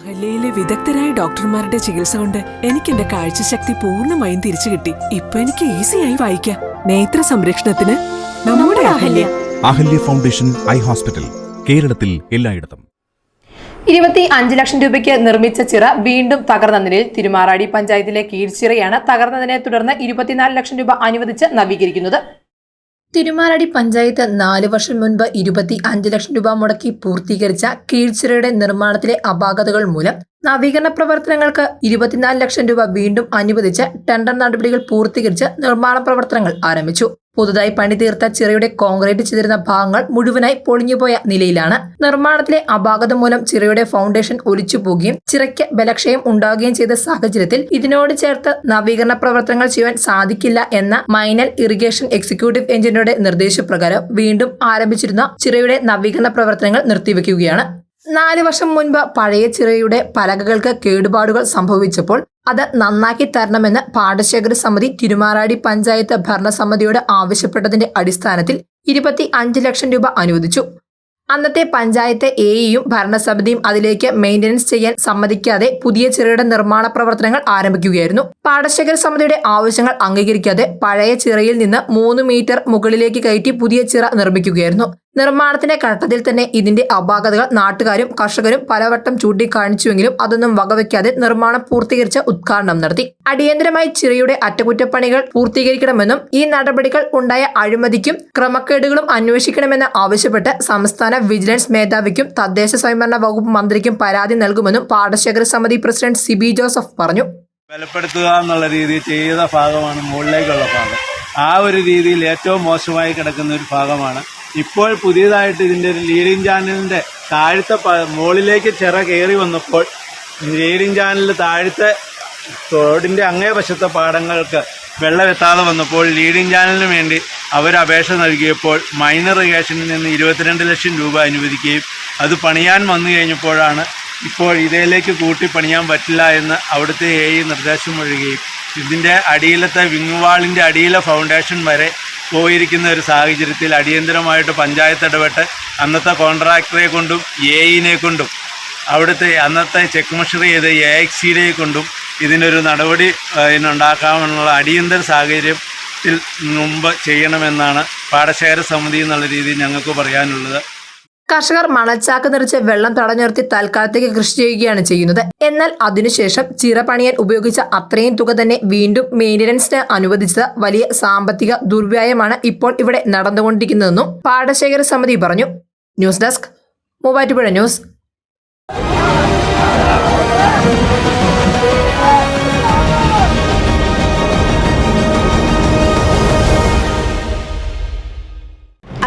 അഹല്യയിലെ വിദഗ്ധരായ ഡോക്ടർമാരുടെ ചികിത്സ കൊണ്ട് എനിക്ക് എന്റെ കാഴ്ചശക്തി പൂർണമായും തിരിച്ചു കിട്ടി. ഇപ്പൊ എനിക്ക് ഈസിയായി വായിക്കാം. നേത്ര സംരക്ഷണത്തിന് നമ്മുടെ Ahalya. Ahalya foundation eye hospital കേരളത്തിൽ എല്ലായിടത്തും. ഇരുപത്തി അഞ്ച് ലക്ഷം രൂപയ്ക്ക് നിർമ്മിച്ച ചിറ വീണ്ടും തകർന്ന നിലയിൽ തിരുമാറാടി പഞ്ചായത്തിലെ കീഴ്ച്ചിറയാണ് തകർന്നതിനെ തുടർന്ന് ഇരുപത്തിനാല് ലക്ഷം രൂപ അനുവദിച്ച് നവീകരിക്കുന്നത് തിരുമാറാടി പഞ്ചായത്ത് നാല് വർഷം മുൻപ് ഇരുപത്തി അഞ്ച് ലക്ഷം രൂപ മുടക്കി പൂർത്തീകരിച്ച കീഴ്ച്ചിറയുടെ നിർമ്മാണത്തിലെ അപാകതകൾ മൂലം നവീകരണ പ്രവർത്തനങ്ങൾക്ക് ഇരുപത്തിനാല് ലക്ഷം രൂപ വീണ്ടും അനുവദിച്ച് ടെൻഡർ നടപടികൾ പൂർത്തീകരിച്ച് നിർമ്മാണ പ്രവർത്തനങ്ങൾ ആരംഭിച്ചു. പുതുതായി പണിതീർത്ത ചിറയുടെ കോൺക്രീറ്റ് ചെയ്തിരുന്ന ഭാഗങ്ങൾ മുഴുവനായി പൊളിഞ്ഞുപോയ നിലയിലാണ്. നിർമ്മാണത്തിലെ അപാകത മൂലം ചിറയുടെ ഫൗണ്ടേഷൻ ഒലിച്ചു പോകുകയും ചിറയ്ക്ക് ബലക്ഷയം ഉണ്ടാകുകയും ചെയ്ത സാഹചര്യത്തിൽ ഇതിനോട് ചേർത്ത് നവീകരണ പ്രവർത്തനങ്ങൾ ചെയ്യാൻ സാധിക്കില്ല എന്ന മൈനൽ ഇറിഗേഷൻ എക്സിക്യൂട്ടീവ് എഞ്ചിനീയറുടെ നിർദ്ദേശപ്രകാരം വീണ്ടും ആരംഭിച്ചിരുന്ന ചിറയുടെ നവീകരണ പ്രവർത്തനങ്ങൾ നിർത്തിവെക്കുകയാണ്. നാല് വർഷം മുൻപ് പഴയ ചിറയുടെ പലകകൾക്ക് കേടുപാടുകൾ സംഭവിച്ചപ്പോൾ അത് നന്നാക്കി തരണമെന്ന് പാടശേഖര സമിതി തിരുമാറാടി പഞ്ചായത്ത് ഭരണസമിതിയോട് ആവശ്യപ്പെട്ടതിന്റെ അടിസ്ഥാനത്തിൽ ഇരുപത്തി അഞ്ച് ലക്ഷം രൂപ അനുവദിച്ചു. അന്നത്തെ പഞ്ചായത്ത് എയും ഭരണസമിതിയും അതിലേക്ക് മെയിന്റനൻസ് ചെയ്യാൻ സമ്മതിക്കാതെ പുതിയ ചിറയുടെ നിർമ്മാണ പ്രവർത്തനങ്ങൾ ആരംഭിക്കുകയായിരുന്നു. പാടശേഖര സമിതിയുടെ ആവശ്യങ്ങൾ അംഗീകരിക്കാതെ പഴയ ചിറയിൽ നിന്ന് മൂന്ന് മീറ്റർ മുകളിലേക്ക് കയറ്റി പുതിയ ചിറ നിർമ്മിക്കുകയായിരുന്നു. നിർമ്മാണത്തിന്റെ ഘട്ടത്തിൽ തന്നെ ഇതിന്റെ അപാകതകൾ നാട്ടുകാരും കർഷകരും പലവട്ടം ചൂണ്ടിക്കാണിച്ചുവെങ്കിലും അതൊന്നും വകവയ്ക്കാതെ നിർമ്മാണം പൂർത്തീകരിച്ച ഉദ്ഘാടനം നടത്തി. അടിയന്തരമായി ചിറയുടെ അറ്റകുറ്റപ്പണികൾ പൂർത്തീകരിക്കണമെന്നും ഈ നടപടികൾ ഉണ്ടായ അഴിമതിക്കും ക്രമക്കേടുകളും അന്വേഷിക്കണമെന്ന് ആവശ്യപ്പെട്ട് സംസ്ഥാന വിജിലൻസ് മേധാവിക്കും തദ്ദേശ സ്വയംഭരണ വകുപ്പ് മന്ത്രിക്കും പരാതി നൽകുമെന്നും പാടശേഖര സമിതി പ്രസിഡന്റ് സിബി ജോസഫ് പറഞ്ഞു. ബലപ്പെടുത്തുക എന്നുള്ള രീതിയിൽ ചെയ്ത ഭാഗമാണ് മുകളിലേക്കുള്ള ഭാഗം. ആ ഒരു രീതിയിൽ ഏറ്റവും മോശമായി കിടക്കുന്ന ഒരു ഭാഗമാണ് ഇപ്പോൾ പുതിയതായിട്ട് ഇതിന്റെ ഒരു ലീഡിംഗ് ചാനലിന്റെ താഴത്തെ മുകളിലേക്ക് ചിറ കയറി വന്നപ്പോൾ ലീഡിംഗ് ചാനലിൽ താഴത്തെ റോഡിന്റെ അങ്ങേ വശത്തെ പാടങ്ങൾക്ക് വെള്ളമെത്താതെ വന്നപ്പോൾ ലീഡിംഗ് ചാനലിന് വേണ്ടി അവർ അപേക്ഷ നൽകിയപ്പോൾ മൈനർ ഇറിഗേഷനിൽ നിന്ന് ഇരുപത്തിരണ്ട് ലക്ഷം രൂപ അനുവദിക്കുകയും അത് പണിയാൻ വന്നു കഴിഞ്ഞപ്പോഴാണ് ഇപ്പോൾ ഇതിലേക്ക് കൂട്ടി പണിയാൻ പറ്റില്ല എന്ന് അവിടുത്തെ എ നിർദ്ദേശം ഒഴുകുകയും ഇതിന്റെ അടിയിലത്തെ വിങ്ങുവാളിന്റെ അടിയിലെ ഫൗണ്ടേഷൻ വരെ പോയിരിക്കുന്ന ഒരു സാഹചര്യത്തിൽ അടിയന്തരമായിട്ട് പഞ്ചായത്ത് ഇടപെട്ട് അന്നത്തെ കോൺട്രാക്ടറെ കൊണ്ടും എ ഇനെ കൊണ്ടും അവിടുത്തെ അന്നത്തെ ചെക്ക് മഷർ ചെയ്ത് എ എക്സിനെ കൊണ്ടും ഇതിനൊരു നടപടി ഇതിനുണ്ടാക്കാമെന്നുള്ള അടിയന്തര സാഹചര്യത്തിൽ മുമ്പ് ചെയ്യണമെന്നാണ് പാടശേഖര സമിതി എന്നുള്ള രീതിയിൽ ഞങ്ങൾക്ക് പറയാനുള്ളത്. കർഷകർ മണൽച്ചാക്ക് നിറച്ച് വെള്ളം തടഞ്ഞു നിർത്തി തൽക്കാലത്തേക്ക് കൃഷി ചെയ്യുകയാണ് ചെയ്യുന്നത്. എന്നാൽ അതിനുശേഷം ചിറപണിയാൻ ഉപയോഗിച്ച അത്രയും തുക തന്നെ വീണ്ടും മെയിന്റനൻസിന് അനുവദിച്ചത് വലിയ സാമ്പത്തിക ദുർവ്യായമാണ് ഇപ്പോൾ ഇവിടെ നടന്നുകൊണ്ടിരിക്കുന്നതെന്നും പാടശേഖര സമിതി പറഞ്ഞു. News desk Muvattupuzha news.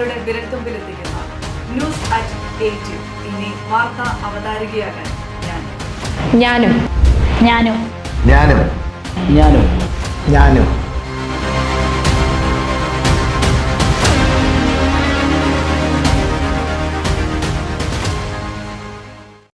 നിങ്ങളുടെ വിരൽത്തുമ്പിലെത്തിക്കുന്ന. ന്യൂസ് അറ്റ് എയ്റ്റ് ഇനി വാർത്ത അവതാരികയാകാൻ ഞാൻ. ഞാനും. ഞാനും. ഞാനും. ഞാനും. ഞാനും.